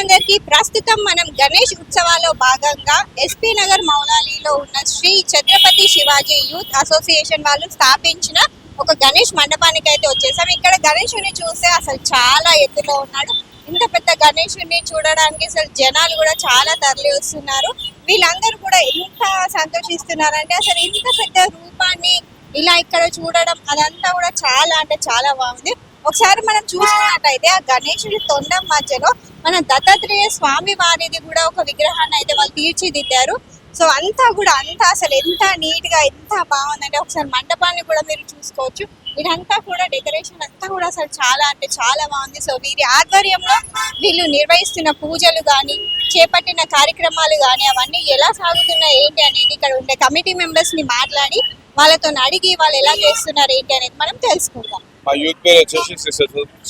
అందరికీ ప్రస్తుతం మనం గణేష్ ఉత్సవాల్లో భాగంగా ఎస్పీ నగర్ మౌలాలీలో ఉన్న శ్రీ ఛత్రపతి శివాజీ యూత్ అసోసియేషన్ వాళ్ళు స్థాపించిన ఒక గణేష్ మండపానికి అయితే వచ్చేసాం. ఇక్కడ గణేషుని చూస్తే అసలు చాలా ఎత్తులో ఉన్నాడు. ఇంత పెద్ద గణేషుని చూడడానికి అసలు జనాలు కూడా చాలా తరలి వస్తున్నారు. వీళ్ళందరూ కూడా ఎంత సంతోషిస్తున్నారంటే అసలు ఇంత పెద్ద రూపాన్ని ఇలా ఇక్కడ చూడడం అదంతా కూడా చాలా అంటే చాలా బాగుంది. ఒకసారి మనం చూసుకున్నట్టయితే ఆ గణేశుడి తొండం మధ్యలో మన దత్తాత్రేయ స్వామి వారిది కూడా ఒక విగ్రహాన్ని అయితే వాళ్ళు తీర్చిదిద్దారు. సో అంతా కూడా అంతా అసలు ఎంత నీట్గా ఎంత బాగుందంటే ఒకసారి మండపాన్ని కూడా మీరు చూసుకోవచ్చు. ఇదంతా కూడా డెకరేషన్ అంతా కూడా అసలు చాలా అంటే చాలా బాగుంది. సో వీరి ఆధ్వర్యంలో వీళ్ళు నిర్వహిస్తున్న పూజలు కానీ చేపట్టిన కార్యక్రమాలు కానీ అవన్నీ ఎలా సాగుతున్నాయి ఏంటి అనేది ఇక్కడ ఉండే కమిటీ మెంబర్స్ని మాట్లాడి వాళ్ళతో అడిగి వాళ్ళు ఎలా చేస్తున్నారు ఏంటి అనేది మనం తెలుసుకుందాం. మా యూత్ పేరు వచ్చేసి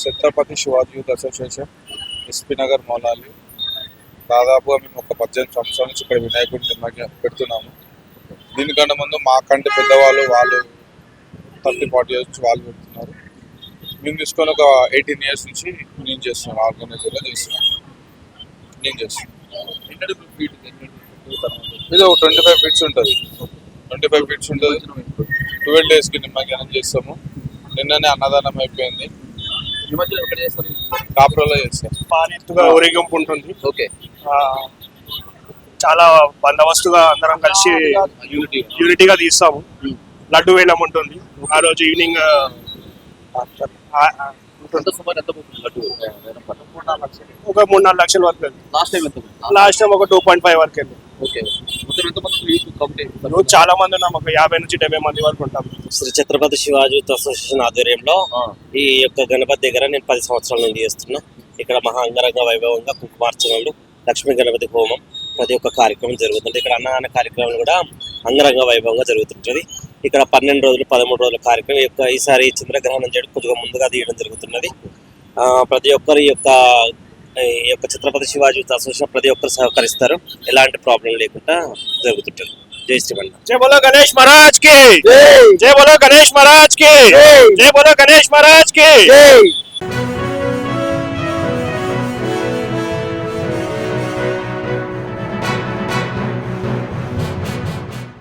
Chhatrapati Shivaji youth association. SP Nagar Moulali దాదాపుగా మేము ఒక పద్దెనిమిది సంవత్సరాల నుంచి ఇక్కడ వినాయకుడి నిమజ్జనం పెడుతున్నాము. దీనికన్నా ముందు మాకంటే పెద్దవాళ్ళు వాళ్ళు థర్టీ ఫార్టీ ఇయర్స్ వాళ్ళు పెడుతున్నారు. మేము తీసుకొని ఒక ఎయిటీన్ ఇయర్స్ నుంచి నేను చేస్తున్నాను ఆర్గనైజర్గా చేస్తున్నాను. నేను చేస్తున్నాను. ఇది? ఒక ట్వంటీ ఫైవ్ ఫీట్స్ ఉంటుంది. ట్వంటీ ఫైవ్ ఫీట్స్ ఉంటుంది. ట్వెల్వ్ డేస్కి నిమజ్జనం చేస్తాము. నిన్ననే అన్నదానం అయిపోయింది. కాపురలో చేస్తాం ఎత్తుగా ఊరేగింపు ఉంటుంది. ఓకే. చాలా బందోబస్తుగా అందరం కలిసి యూనిటీగా తీస్తాము. లడ్డు వేలం ఉంటుంది. ఆ రోజు ఈవినింగ్? ఒక మూడు నాలుగు లక్షల. వరకు. లాస్ట్ టైం ఒక టూ పాయింట్ ఫైవ్ వరకు ఓకే. రోజు చాలా మంది ఉన్నాం ఒక యాభై నుంచి డెబ్బై మంది వరకు ఉంటాం. శ్రీ ఛత్రపతి శివాజీ అసోసియేషన్ ఆధ్వర్యంలో ఈ యొక్క గణపతి దగ్గర నేను పది సంవత్సరాల నుండి చేస్తున్నా. ఇక్కడ మహా అంగరంగ వైభవంగా కుంకుమార్చనలు లక్ష్మీ గణపతి హోమం ప్రతి ఒక్క కార్యక్రమం జరుగుతుంది ఇక్కడ అన్నదాన కార్యక్రమం కూడా అంగరంగ వైభవంగా జరుగుతుంటది. ఇక్కడ పన్నెండు రోజులు పదమూడు రోజుల కార్యక్రమం ఈ యొక్క ఈసారి చంద్రగ్రహణం చేయడం కొద్దిగా ముందుగా తీయడం జరుగుతున్నది. ఆ, ప్రతి ఒక్కరు ఈ యొక్క ఈ యొక్క ఛత్రపతి శివాజీ అసోసియేషన్ ప్రతి ఒక్కరు సహకరిస్తారు. ఎలాంటి ప్రాబ్లం లేకుండా జరుగుతుంటది. జై శ్రీమన్నారాయణ. జై బోలో గణేష్ మహారాజ్కి! జై! బోలో గణేష్ మహారాజ్కి! జై! బోలో గణేష్ మహారాజ్కి!